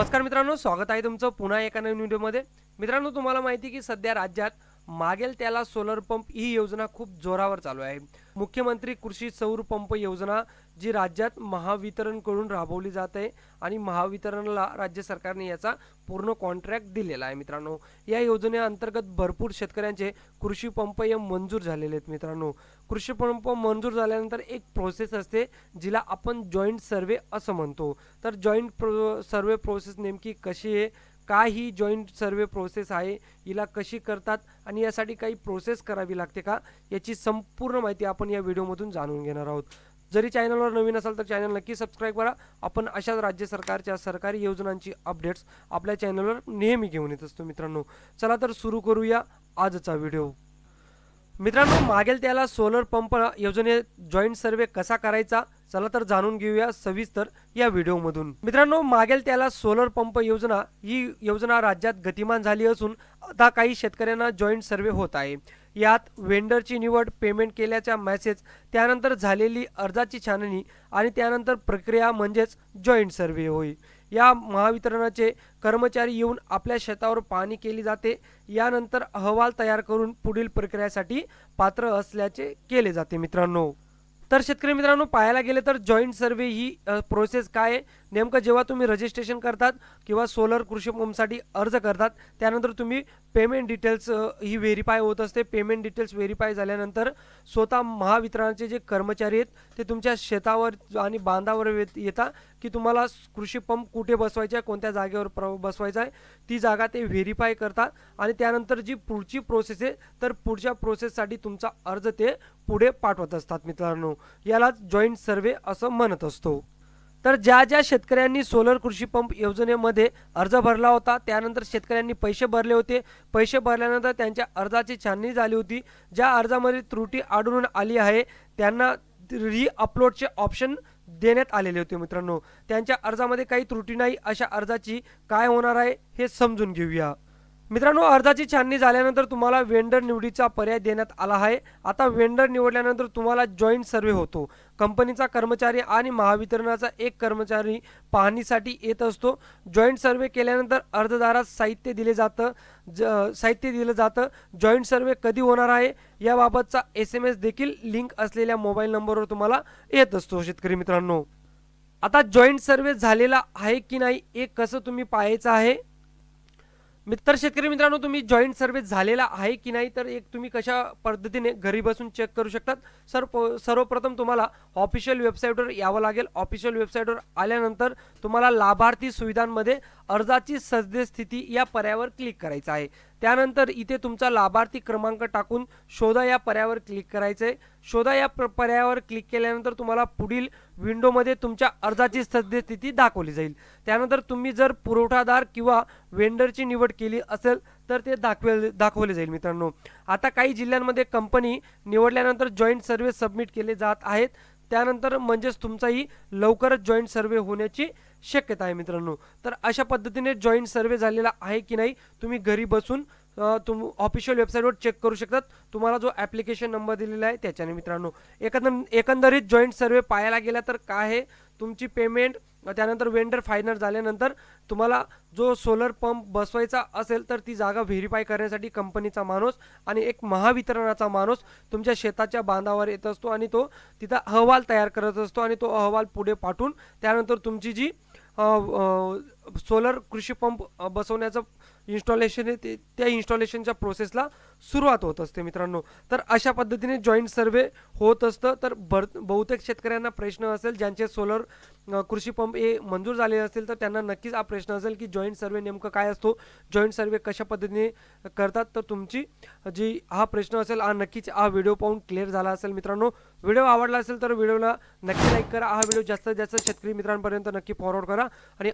नमस्कार मित्रांनो स्वागत आहे तुमचं पुन्हा एका नवीन व्हिडिओमध्ये. मित्रांनो तुम्हाला माहिती आहे की सध्या राज्यात मागेल त्याला सोलर पंप ही योजना खूप जोरावर चालू आहे. मुख्यमंत्री कृषी सौर पंप योजना जी राज्यात महावितरणकडून राबवली जात आहे आणि महावितरणला राज्य सरकारने याचा पूर्ण कॉन्ट्रॅक्ट दिलेला आहे मित्रांनो. या योजनेअंतर्गत भरपूर शेतकऱ्यांचे कृषी पंप हे मंजूर झालेले आहेत मित्रांनो. कृषी पंप मंजूर झाल्यानंतर एक प्रोसेस असते जिला आपण जॉईंट सर्वे असं म्हणतो. तर जॉईंट प्रो सर्वे प्रोसेस नेमकी कशी आहे? काय ही जॉईंट सर्वे प्रोसेस आहे हिला कशी करतात आणि यासाठी काही प्रोसेस करावी लागते का याची संपूर्ण माहिती आपण या व्हिडिओमधून जाणून घेणार आहोत. जरी चॅनलवर नवीन असाल तर चॅनल नक्की सबस्क्राईब करा. आपण अशाच राज्य सरकारच्या सरकारी योजनांची अपडेट्स आपल्या चॅनलवर नेहमी घेऊन येत असतो मित्रांनो. चला तर सुरू करूया आजचा व्हिडिओ. मित्रांनो मागेल त्याला सोलर पंप योजने जॉईंट सर्वे कसा करायचा चला तर जाणून घेऊया सविस्तर या व्हिडिओमधून. मित्रांनो मागेल त्याला सोलर पंप योजना ही योजना राज्यात गतिमान झाली असून आता काही शेतकऱ्यांना जॉईंट सर्वे होत आहे. यात वेंडरची निवड पेमेंट केल्याचा मेसेज त्यानंतर झालेली अर्जाची छाननी आणि त्यानंतर प्रक्रिया म्हणजेच जॉईंट सर्वे होईल या महावितरणाचे कर्मचारी येऊन आपल्या शेतावर पाहणी केली जाते. यानंतर अहवाल तयार करून पुढील प्रक्रियेसाठी पात्र असल्याचे केले जाते मित्रांनो. तर शेतकरी मित्रांनो पाहायला गेले तर जॉईंट सर्वे ही प्रोसेस काय आहे? नेमकं जेव्हा तुम्ही रजिस्ट्रेशन करतात किंवा सोलर कृषी पंपसाठी अर्ज करतात त्यानंतर तुम्ही पेमेंट डिटेल्स ही व्हेरीफाय होत असते. पेमेंट डिटेल्स व्हेरीफाय झाल्यानंतर स्वतः महावितरणाचे जे कर्मचारी आहेत ते तुमच्या शेतावर आणि बांधावर येतात की तुम्हाला कृषी पंप कुठे बसवायचा आहे कोणत्या जागेवर प्र बसवायचा आहे ती जागा ते व्हेरीफाय करतात. आणि त्यानंतर जी पुढची प्रोसेस आहे तर पुढच्या प्रोसेससाठी तुमचा अर्ज ते पुढे पाठवत असतात मित्रांनो. यालाच जॉईंट सर्वे असं म्हणत असतो. तर ज्या ज्या शेतकऱ्यांनी सोलर कृषी पंप योजनेमध्ये अर्ज भरला होता त्यानंतर शेतकऱ्यांनी पैसे भरले होते. पैसे भरल्यानंतर त्यांच्या अर्जाची छाननी झाली होती. ज्या अर्जामध्ये त्रुटी आढळून आली आहे त्यांना रिअपलोडचे ऑप्शन देण्यात आलेले होते मित्रांनो. त्यांच्या अर्जामध्ये काही त्रुटी नाही अशा अर्जाची काय होणार आहे हे समजून घेऊया. मित्रांनो अर्जाची छाननी झाल्यानंतर तुम्हाला वेंडर निवडीचा पर्याय देण्यात आला आहे. आता वेंडर निवडल्यानंतर तुम्हाला जॉईंट सर्वे होतो. कंपनीचा कर्मचारी आणि महावितरणाचा एक कर्मचारी पाहणीसाठी येत असतो. जॉईंट सर्वे केल्यानंतर अर्जदारास साहित्य दिले जातं. ज साहित्य दिलं जातं. जॉईंट सर्वे कधी होणार आहे याबाबतचा एस एम एस देखील लिंक असलेल्या मोबाईल नंबरवर तुम्हाला येत असतो शेतकरी मित्रांनो. आता जॉईंट सर्वे झालेला आहे की नाही हे कसं तुम्ही पाहायचं आहे? मित्र शेतकरी मित्रांनो तुम्ही जॉईंट सर्वे झालेला आहे की नाही तर एक तुम्ही कशा पद्धतीने घरी बसून चेक करू शकतात? सर सर्वप्रथम तुम्हाला ऑफिशियल वेबसाईटवर यावं लागेल. ऑफिशियल वेबसाईटवर आल्यानंतर तुम्हाला लाभार्थी सुविधांमध्ये अर्जाची सद्यस्थिती या पर्यायावर क्लिक करायचं आहे. त्यानंतर इथे तुमचा लाभार्थी क्रमांक टाकून शोधा या पर्यायावर क्लिक करायचं आहे. शोधा या पर्यायावर क्लिक केल्यानंतर तुम्हाला पुढील विंडोमध्ये तुमच्या अर्जाची सद्यस्थिती दाखवली जाईल. त्यानंतर तुम्ही जर पुरवठादार किंवा वेंडरची निवड केली असेल तर ते दाखवेल दाखवले जाईल मित्रांनो. आता काही जिल्ह्यांमध्ये कंपनी निवडल्यानंतर जॉईंट सर्वे सबमिट केले जात आहेत. त्यानंतर म्हणजेच तुमचाही लवकरच जॉईंट सर्वे होण्याची शक्यता आहे मित्रांनो. तर अशा पद्धतीने जॉईंट सर्वे झालेला आहे की नाही तुम्ही घरी बसून तुम ऑफिशियल वेबसाईटवर चेक करू शकतात. तुम्हाला जो ॲप्लिकेशन नंबर दिलेला आहे त्याच्याने मित्रांनो एकंदर एकंदरीत जॉईंट सर्वे पाहायला गेला तर काय आहे? तुमची पेमेंट त्यानंतर वेंडर फायनल झाल्यानंतर तुम्हाला जो सोलर पंप बसवायचा असेल तर ती जागा व्हेरीफाय करण्यासाठी कंपनीचा माणूस आणि एक महावितरणाचा माणूस तुमच्या शेताच्या बांधावर येत असतो आणि तो तिथं अहवाल तयार करत असतो आणि तो अहवाल पुढे पाठवून त्यानंतर तुमची जी सोलर कृषी पंप बसवण्याचं इन्स्टॉलेशन आहे ते त्या इन्स्टॉलेशनच्या प्रोसेसला सुरुवात होत असते मित्रांनो. तर अशा पद्धतीने जॉईंट सर्वे होत असतं. तर भर बहुतेक शेतकऱ्यांना प्रश्न असेल ज्यांचे सोलर कृषी पंप हे मंजूर झाले असतील तर त्यांना नक्कीच हा प्रश्न असेल की जॉईंट सर्वे नेमकं काय असतो? जॉईंट सर्वे कशा पद्धतीने करतात? तर तुमची जी हा प्रश्न असेल हा नक्कीच हा व्हिडिओ पाहून क्लिअर झाला असेल मित्रांनो. व्हिडिओ आवडला असेल तर व्हिडिओला नक्की लाईक करा. हा व्हिडिओ जास्तीत जास्त शेतकरी मित्रांपर्यंत नक्की फॉरवर्ड करा. आणि